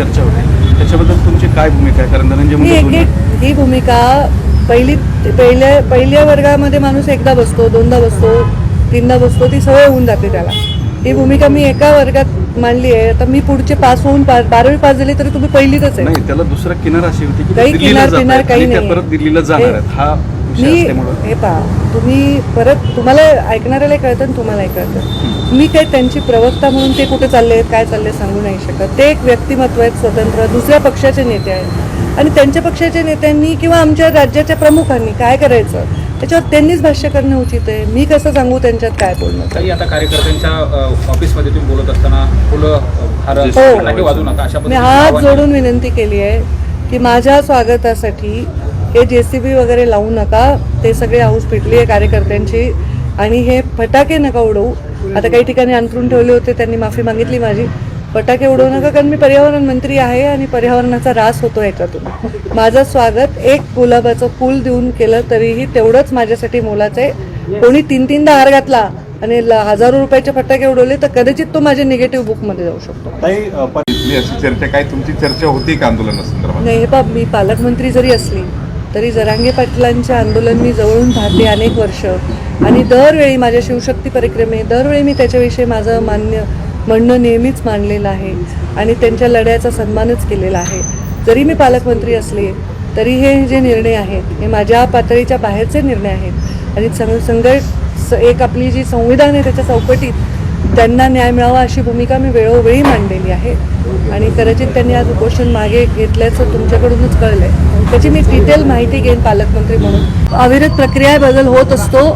चर्चा होते. त्याच्याबद्दल तुमची काय भूमिका आहे? कारण धनंजय मुंडे ही भूमिका पहिली पहिल्या पहिल्या वर्गामध्ये माणूस एकदा बसतो दोनदा बसतो तीनदा बसतो ती सवय होऊन जाते त्याला. ही भूमिका मी एका वर्गात मांडली आहे. आता मी पुढचे पास होऊन बारावी पास झाली तरी तुम्ही पहिलीतच आहे. नाही त्याला दुसरा किनार अशी होती की काही किनार- किनार काही नाही. परत दिल्लीला जाणार हे- मी हे पहा तुम्ही परत तुम्हाला ऐकणाऱ्याला कळतं आणि तुम्हालाही कळतं. मी काय त्यांची प्रवक्ता म्हणून ते कुठे चालले आहेत काय चालले सांगू नाही शकत. ते एक व्यक्तिमत्व आहेत स्वतंत्र दुसऱ्या पक्षाचे नेते आहेत. आणि त्यांच्या पक्षाच्या नेत्यांनी किंवा आमच्या राज्याच्या प्रमुखांनी काय करायचं? त्याच्यावर त्यांनीच भाष्य करणं उचित आहे. मी कसं सांगू त्यांच्यात काय बोलणं? काही आता कार्यकर्त्यांच्या ऑफिसमध्ये तुम्ही बोलत असताना फुलं हो. मी हात जोडून विनंती केली आहे की माझ्या स्वागतासाठी हे जे सी बी वगैरे लावू नका. ते सगळे हाऊस पिटली आहे कार्यकर्त्यांची. आणि हे फटाके नका उडवू. आता काही ठिकाणी अंतरून ठेवले होते त्यांनी माफी मागितली माझी. फटाके उडवू नका कारण मी पर्यावरण मंत्री आहे आणि पर्यावरणाचा रास होतो याच्यातून. माझं स्वागत एक गुलाबाचं फूल देऊन केलं तरीही तेवढंच माझ्यासाठी मोलाचं आहे. कोणी तीन तीनदा हार घातला आणि हजारो रुपयाचे फटाके उडवले तर कदाचित तो माझ्या निगेटिव्ह बुकमध्ये जाऊ शकतो. अशी चर्चा काय तुमची चर्चा होती का आंदोलनासंदर्भात? नाही हे बाब मी पालकमंत्री जरी असली तरी जरांगे पाटलांचे आंदोलन मी जवळून पाहते अनेक वर्ष. आणि दरवेळी माझ्या शिवशक्ती परिक्रमे दरवेळी मी त्याच्याविषयी माझं मान्य म्हणणं नेहमीच मांडलेलं आहे आणि त्यांच्या लढ्याचा सन्मानच केलेला आहे. जरी मी पालकमंत्री असले तरी हे जे निर्णय आहेत हे माझ्या पातळीच्या बाहेरचे निर्णय आहेत. आणि संघ संघर्ष एक आपली जी संविधान आहे त्याच्या चौकटीत त्यांना न्याय मिळावा अशी भूमिका मी वेळोवेळी मांडलेली आहे. आणि कदाचित त्यांनी आज उपोषण मागे घेतल्याचं तुमच्याकडूनच कळलं आहे त्याची मी डिटेल माहिती घेईन पालकमंत्री म्हणून. अविरत प्रक्रिया बदल होत असतो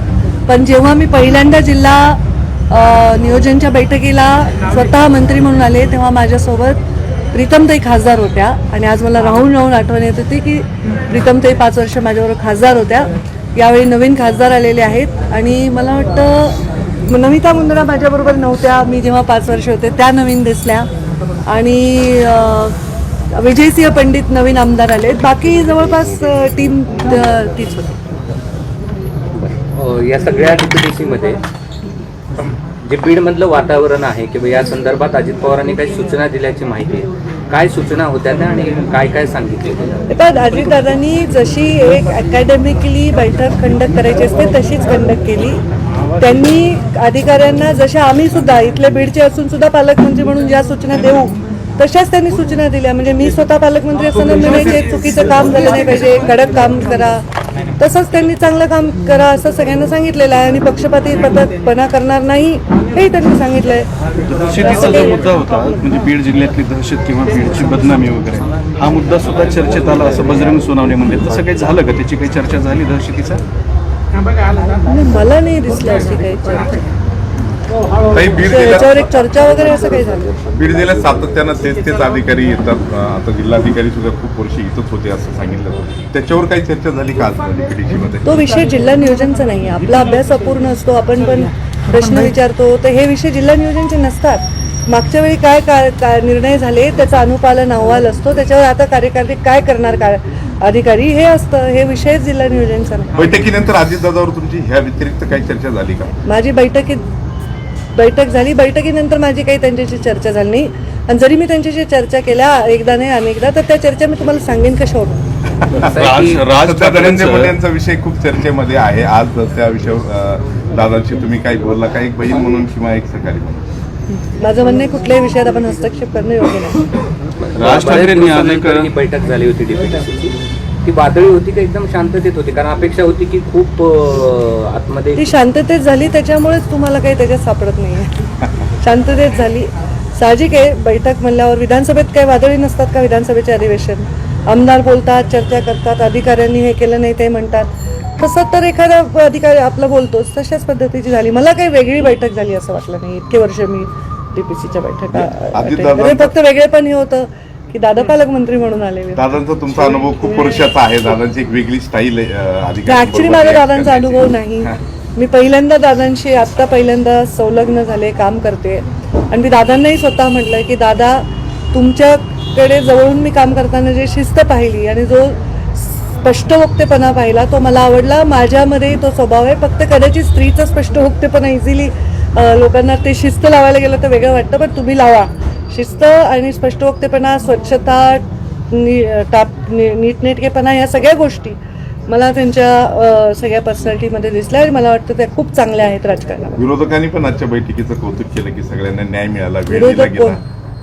पण जेव्हा मी पहिल्यांदा जिल्हा नियोजनच्या बैठकीला स्वतः मंत्री म्हणून आले तेव्हा माझ्यासोबत प्रीतमताई खासदार होत्या. आणि आज मला राहून राहून आठवण येत होती की प्रीतमताई पाच वर्ष माझ्याबरोबर खासदार होत्या. यावेळी नवीन खासदार आलेले आहेत. आणि मला वाटतं नमिता मुंदडा माझ्याबरोबर नव्हत्या. मी जेव्हा पाच वर्ष होते त्या नवीन दिसल्या. आणि विजयसिंह पंडित नवीन आमदार आले. बाकी जवळपास टीम तीच होती. या सगळ्या डीपीडीसीमध्ये जे बीडमधलं वातावरण आहे किंवा या संदर्भात अजित पवारांनी काही सूचना दिल्याची माहिती आहे. काय सूचना होत्या त्या आणि काय काय सांगितले? आता अजितदादांनी जशी एक अकॅडमिकली बैठक कंडक्ट करायची असते तशीच कंडक्ट केली. त्यांनी अधिकाऱ्यांना जशा आम्ही सुद्धा इथले बीडचे असून सुद्धा पालकमंत्री म्हणून ज्या सूचना देऊ तशाच त्यांनी सूचना दिल्या. म्हणजे मी स्वतः पालकमंत्री असताना म्हणायचे चुकीचं काम झालं नाही पाहिजे कडक काम करा. तसंच त्यांनी चांगलं काम करा असं सगळ्यांना सांगितलेलं आहे. आणि पक्षपाती पना करणार नाही हेही त्यांनी सांगितलंय. दहशतीचा जो मुद्दा होता म्हणजे बीड जिल्ह्यातली दहशत किंवा बीडची बदनामी वगैरे हा मुद्दा सुद्धा चर्चेत आला असं बजरंग सोनावणे म्हणजे तसं काही झालं का? त्याची काही चर्चा झाली दहशतीचा? मला नाही दिसलं अशी काही बीड याच्यावर जिल्ह्यात एक चर्चा वगैरे असं काही झालं? बीड जिल्ह्यात सातत्यानं तेच तेच अधिकारी येतात. आता जिल्हाधिकारी सुद्धा खूप वर्ष इथंच होते असं सांगितलं. त्याच्यावर काही चर्चा झाली का मध्ये तो विषय जिल्हा नियोजनचा नाही. आपला अभ्यास अपूर्ण असतो. आपण पण प्रश्न विचारतो. तर हे विषय जिल्हा नियोजनचे नसतात. मागच्या वेळी काय काय काय निर्णय झाले? त्याचा अनुपालन अहवाल असतो. त्याच्यावर आता कार्यकारी काय करणार? का अधिकारी हे असतं हे विषय जिल्हा नियोजनचा नाही. बैठकीनंतर अजितदादावर तुमची ह्या व्यतिरिक्त काही चर्चा झाली का? माझी बैठकीत बैठक झाली. बैठकीनंतर माझी काही त्यांच्याशी चर्चा झाली नाही. आणि जरी मी त्यांच्याशी चर्चा केल्या एकदा नाही अनेकदा तर त्या चर्चा मी तुम्हाला सांगेन कशावर राज राज धनंजय यांचा विषय खूप चर्चेमध्ये आहे. आज त्या विषयावर दादांशी तुम्ही काही बोलला का? एक बहीण म्हणून किंवा एक सहकारी म्हणून? माझं म्हणणं आहे कुठल्याही विषयात आपण हस्तक्षेप करणं योग्य नाही. राज ठाकरेंनी अनेक ही बैठक झाली होती डीपीडीसीची ती वादळी होती का एकदम शांततेत होती? कारण अपेक्षा होती की खूप आतमध्ये ती शांततेत झाली त्याच्यामुळेच तुम्हाला काही त्याच्यात सापडत नाहीये. शांततेत झाली. साहजिक आहे बैठक म्हणल्यावर विधानसभेत काही वादळी नसतात का विधानसभेचे अधिवेशन? आमदार बोलतात चर्चा करतात अधिकाऱ्यांनी हे केलं नाही ते म्हणतात. तसं तर एखादा अधिकारी आपलं बोलतोच तशाच पद्धतीची झाली. मला काही वेगळी बैठक झाली असं वाटलं नाही. इतके वर्ष मी डीपीसीच्या बैठका attend करते. फक्त वेगळे पण हे होतं. की दादा पालकमंत्री म्हणून आलेले दादांचा तुमचा अनुभव खूप वर्षाचा आहे. दादांची एक वेगळी स्टाईल ऍक्च्युली माझा दादांचा अनुभव नाही. मी पहिल्यांदा दादांशी आत्ता पहिल्यांदा संलग्न झाले काम करते. आणि मी दादांनाही स्वतः म्हटलं की दादा तुमच्याकडे जवळून मी काम करताना जे शिस्त पाहिली आणि जो स्पष्टवक्तेपणा पाहिला तो मला आवडला. माझ्यामध्ये तो स्वभाव आहे. फक्त कदाचित स्त्रीचा स्पष्टवक्तेपणा इझिली लोकांना ते शिस्त लावायला गेलं तर वेगळं वाटतं पण तुम्ही लावा. शिस्त आणि स्पष्टवक्तेपणा स्वच्छता नि टाप नि नीटनेटकेपणा ह्या सगळ्या गोष्टी मला त्यांच्या सगळ्या पर्सनॅलिटीमध्ये दिसल्या आणि मला वाटतं त्या खूप चांगल्या आहेत राजकारणामध्ये. विरोधकांनी पण आजच्या बैठकीचं कौतुक केलं की सगळ्यांना न्याय मिळाला विरोधक कोण?